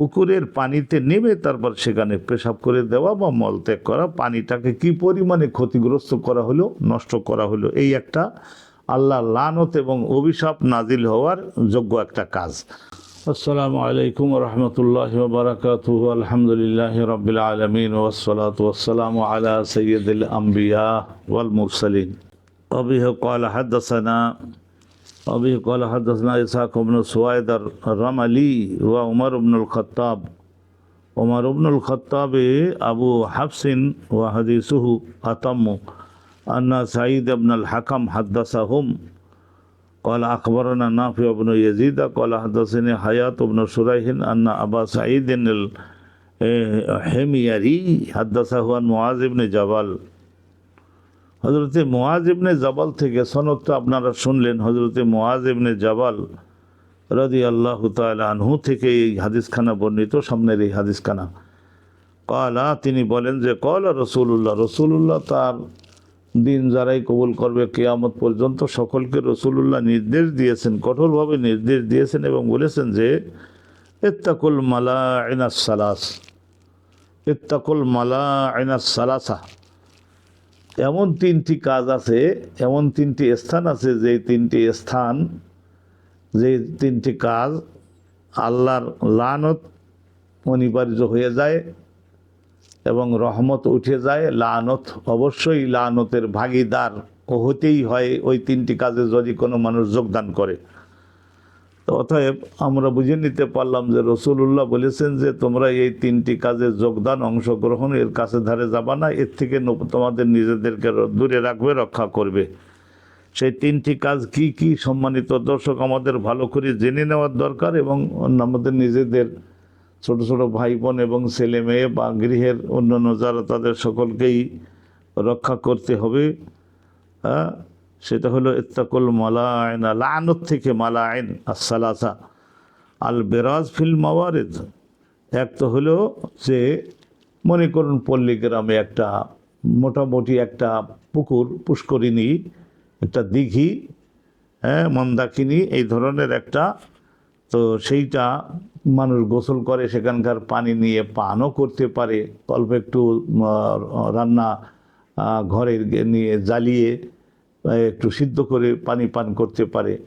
পুকুরের পানিতে নেমে তারপর সেখানে পেশাব করে দেওয়া বা মলত্যাগ করা পানিটাকে কি পরিমাণে ক্ষতিগ্রস্ত করা হলো নষ্ট করা হলো এই একটা আল্লাহ লানত এবং অভিশাপ নাজিল হওয়ার যোগ্য একটা কাজ আসসালামু আলাইকুম রহমতুল্লাহ বারকাত আলহামদুলিল্লাহ রবিল আলমিন ওসলাত ওসালাম আলা সৈয়দুল আম্বিয়া ওয়াল মুরসালিন أبيه قال حدثنا أبيه قال حدثنا إسحاق بن سويد الرملي وعمر بن الخطاب عمر بن الخطاب أبو حفص وحديثه أتم أن سعيد بن الحكم حدثهم قال أخبرنا نافع بن يزيد قال حدثني حياة بن شريح أن أبا سعيد الحميري حدثه عن معاذ بن جبل হজরতে মোয়াজ ইবনে জাবাল থেকে সনদটা আপনারা শুনলেন। হজরতে মোয়াজ ইবনে জাবাল রাদি আল্লাহ আনহু থেকে এই হাদিসখানা বর্ণিত, সামনের এই হাদিসখানা। কলা তিনি বলেন যে কলা রসুল্লাহ রসুল্লাহ তার দিন যারাই কবুল করবে কেয়ামত পর্যন্ত সকলকে রসুল্লাহ নির্দেশ দিয়েছেন, কঠোরভাবে নির্দেশ দিয়েছেন এবং বলেছেন যে, ইত্তাকুল মালা আইনাস সালাস, ইত্তাকুল মালা আইনাস সালাসা। এমন তিনটি কাজ আছে, এমন তিনটি স্থান আছে যে তিনটি স্থান, যে তিনটি কাজ আল্লাহর লানত অনিবার্য হয়ে যায় এবং রহমত উঠে যায়। লানত অবশ্যই লানতের ভাগিদার হতেই হয় ওই তিনটি কাজে যদি কোনো মানুষ যোগদান করে। তো অতএব আমরা বুঝে নিতে পারলাম যে রসুল্লাহ বলেছেন যে তোমরা এই তিনটি কাজে যোগদান, অংশগ্রহণ, এর কাছে ধারে যাবা না, এর থেকে তোমাদের নিজেদেরকে দূরে রাখবে, রক্ষা করবে। সেই তিনটি কাজ কি কি সম্মানিত দর্শক আমাদের ভালো করে জেনে নেওয়ার দরকার এবং আমাদের নিজেদের ছোট ছোট ভাই বোন এবং ছেলে মেয়ে বা গৃহের অন্যান্য যারা তাদের সকলকেই রক্ষা করতে হবে। সেটা হলো ইত্তাকুল মালা আইন লানত থেকে মালায়ন আইন আসসালাসা। আল বেরাজ ফিল মাওয়ারেদ। এক তো হলো যে মনে করুন পল্লী গ্রামে একটা মোটামুটি একটা পুকুর পুষ্করিণী একটা দিঘি হ্যাঁ মন্দাকিনী এই ধরনের একটা। তো সেইটা মানুষ গোসল করে সেখানকার পানি নিয়ে পানও করতে পারে। অল্প একটু রান্না আহ, ঘরে নিয়ে জ্বালিয়ে একটু সিদ্ধ করে পানি পান করতে পারে।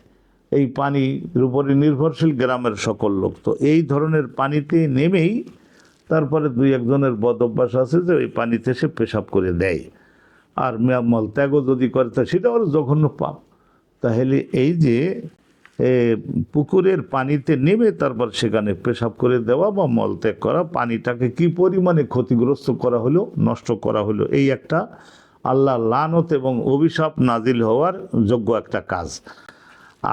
এই পানির উপরে নির্ভরশীল গ্রামের সকল লোক। তো এই ধরনের পানিতে নেমেই তারপরে দুই একজনের বদ অভ্যাস আছে যে ওই পানিতে সে পেশাব করে দেয়। আর মে- মলত্যাগও যদি করে, তা সেটা হলো জঘন্য পাপ। তাহলে এই যে পুকুরের পানিতে নেমে তারপর সেখানে পেশাব করে দেওয়া বা মলত্যাগ করা, পানিটাকে কি পরিমাণে ক্ষতিগ্রস্ত করা হলো, নষ্ট করা হলো, এই একটা আল্লাহ লানত এবং অভিশাপ নাজিল হওয়ার যোগ্য একটা কাজ।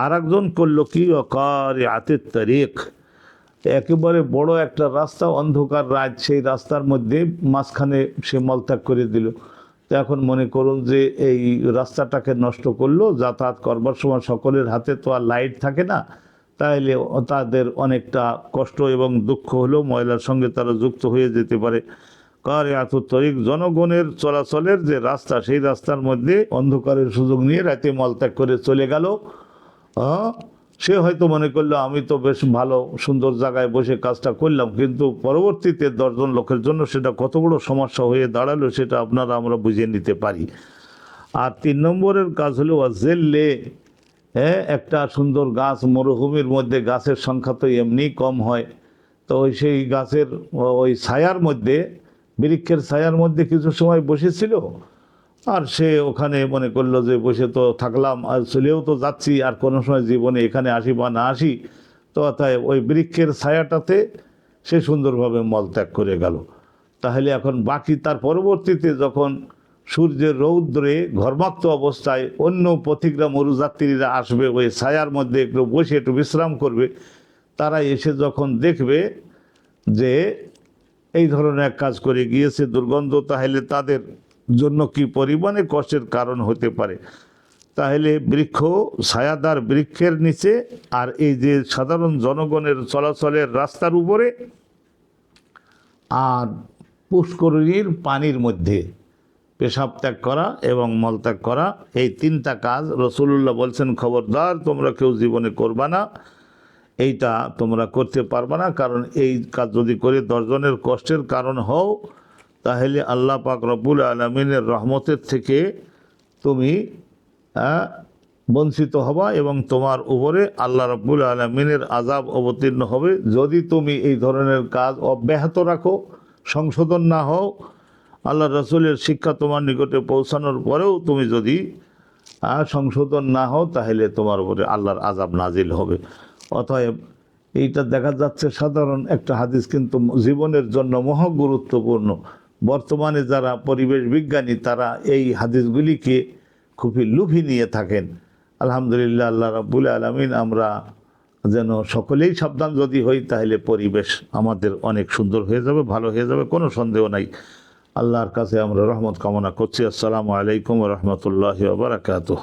আর একজন করল কি? অকার আতের তারিখ। একেবারে বড় একটা রাস্তা, অন্ধকার রাত, সেই রাস্তার মধ্যে মাঝখানে সে মলত্যাগ করে দিল। তো এখন মনে করুন যে এই রাস্তাটাকে নষ্ট করল, যাতায়াত করবার সময় সকলের হাতে তো আর লাইট থাকে না, তাইলে তাদের অনেকটা কষ্ট এবং দুঃখ হলেও ময়লার সঙ্গে তারা যুক্ত হয়ে যেতে পারে। কার এত তরিক, জনগণের চলাচলের যে রাস্তা, সেই রাস্তার মধ্যে অন্ধকারের সুযোগ নিয়ে রাতে মলত্যাগ করে চলে গেল। সে হয়তো মনে করল, আমি তো বেশ ভালো, সুন্দর জায়গায় বসে কাজটা করলাম, কিন্তু পরবর্তীতে দশজন লোকের জন্য সেটা কত বড় সমস্যা হয়ে দাঁড়াল, সেটা আপনারা আমরা বুঝে নিতে পারি। আর তিন নম্বরের কাজ হলো জেললে হ্যাঁ একটা সুন্দর গাছ, মরুভূমির মধ্যে গাছের সংখ্যা তো এমনি কম হয়। তো ওই সেই গাছের ওই ছায়ার মধ্যে বৃক্ষের ছায়ার মধ্যে কিছু সময় বসেছিল, আর সে ওখানে মনে করল যে বসে তো থাকলাম, আর চলেও তো যাচ্ছি, আর কোনো সময় জীবনে এখানে আসি বা না আসি। তো তাই ওই বৃক্ষের ছায়াটাতে সে সুন্দরভাবে মলত্যাগ করে গেল। তাহলে এখন বাকি তার পরবর্তীতে যখন সূর্যের রৌদ্রে ঘর্মাক্ত অবস্থায় অন্য পথিকরা মরুযাত্রীরা আসবে, ওই ছায়ার মধ্যে একটু বসে একটু বিশ্রাম করবে, তারা এসে যখন দেখবে যে এই ধরনের এক কাজ করে গিয়েছে দুর্গন্ধ, তাহলে তাদের জন্য কি পরিমাণে কষ্টের কারণ হতে পারে? তাহলে বৃক্ষ, ছায়াদার বৃক্ষের নিচে আর এই যে সাধারণ জনগণের চলাচলের রাস্তার উপরে আর পুষ্করিণীর পানির মধ্যে পেশাব ত্যাগ করা এবং মলত্যাগ করা, এই তিনটা কাজ রসুল্লাহ বলছেন, খবরদার, তোমরা কেউ জীবনে করবা না। এইটা তোমরা করতে পারবে না, কারণ এই কাজ যদি করে দশজনের কষ্টের কারণ হও, তাহলে আল্লাহ পাক রব্বুল আলমিনের রহমতের থেকে তুমি বঞ্চিত হবা এবং তোমার উপরে আল্লাহ রব্বুল আলমিনের আজাব অবতীর্ণ হবে। যদি তুমি এই ধরনের কাজ অব্যাহত রাখো, সংশোধন না হও, আল্লাহ রসুলের শিক্ষা তোমার নিকটে পৌঁছানোর পরেও তুমি যদি সংশোধন না হও, তাহলে তোমার উপরে আল্লাহর আজাব নাজিল হবে। অতএব এইটা দেখা যাচ্ছে সাধারণ একটা হাদিস, কিন্তু জীবনের জন্য মহা গুরুত্বপূর্ণ। বর্তমানে যারা পরিবেশ বিজ্ঞানী, তারা এই হাদিসগুলিকে খুবই লুভি নিয়ে থাকেন। আলহামদুলিল্লাহ, আল্লাহ রাব্বুল আলমিন, আমরা যেন সকলেই সাবধান যদি হই, তাহলে পরিবেশ আমাদের অনেক সুন্দর হয়ে যাবে, ভালো হয়ে যাবে, কোনো সন্দেহ নাই। আল্লাহর কাছে আমরা রহমত কামনা করছি। আসসালামু আলাইকুম রহমতুল্লাহ বারাকাতুহ।